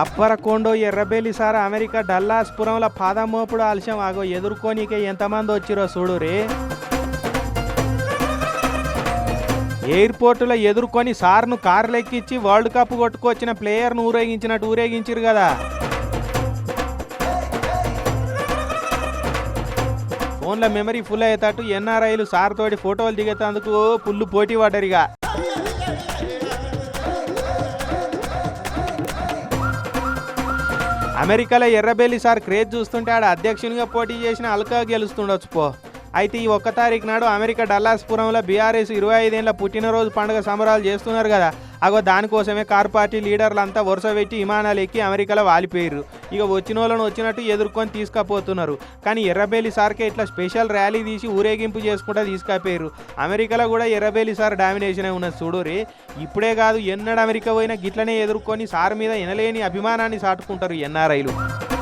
అప్పరకొండో Errabelli sir America డల్లాస్పురంలో పాదమోపుడు ఆలస్యం. ఆగో ఎదుర్కోనికే ఎంతమంది వచ్చిరో చూడురే ఎయిర్పోర్టులో ఎదుర్కొని సార్ను కార్లు ఎక్కించి వరల్డ్ కప్ కొట్టుకొచ్చిన ప్లేయర్ను ఊరేగించినట్టు ఊరేగించిరు కదా. ఫోన్లో మెమరీ ఫుల్ అయ్యేటట్టు ఎన్ఆర్ఐలు సార్ తోటి ఫోటోలు దిగేటందుకు పుల్లు పోటీ పడ్డరిగా అమెరికాలో ఎర్రబెల్లి సార్ క్రేజ్ చూస్తుంటే ఆడ అధ్యక్షునిగా పోటీ చేసిన అల్కా గెలుస్తుండొచ్చు పో. అయితే ఈ ఒక్క తారీఖు నాడు అమెరికా డల్లాస్పురంలో బీఆర్ఎస్ ఇరవై ఐదేళ్ళ పుట్టినరోజు పండుగ సంబరాలు చేస్తున్నారు కదా అగో దానికోసమే కార్ పార్టీ లీడర్లంతా వరుస పెట్టి విమానాలు ఎక్కి అమెరికాలో వాలిపోయారు ఇక వచ్చిన వాళ్ళని వచ్చినట్టు ఎదుర్కొని తీసుకపోతున్నారు. కానీ ఎర్రబేలి సార్కే ఇట్లా స్పెషల్ ర్యాలీ తీసి ఊరేగింపు చేసుకుంటా తీసుకపోయారు అమెరికాలో కూడా ఎర్రబేలి సార్ డామినేషన్ ఉన్నది చూడురి ఇప్పుడే కాదు ఎన్నడు అమెరికా పోయినా గిట్లనే ఎదుర్కొని సార్ మీద ఎనలేని అభిమానాన్ని సాటుకుంటారు ఎన్ఆర్ఐలు.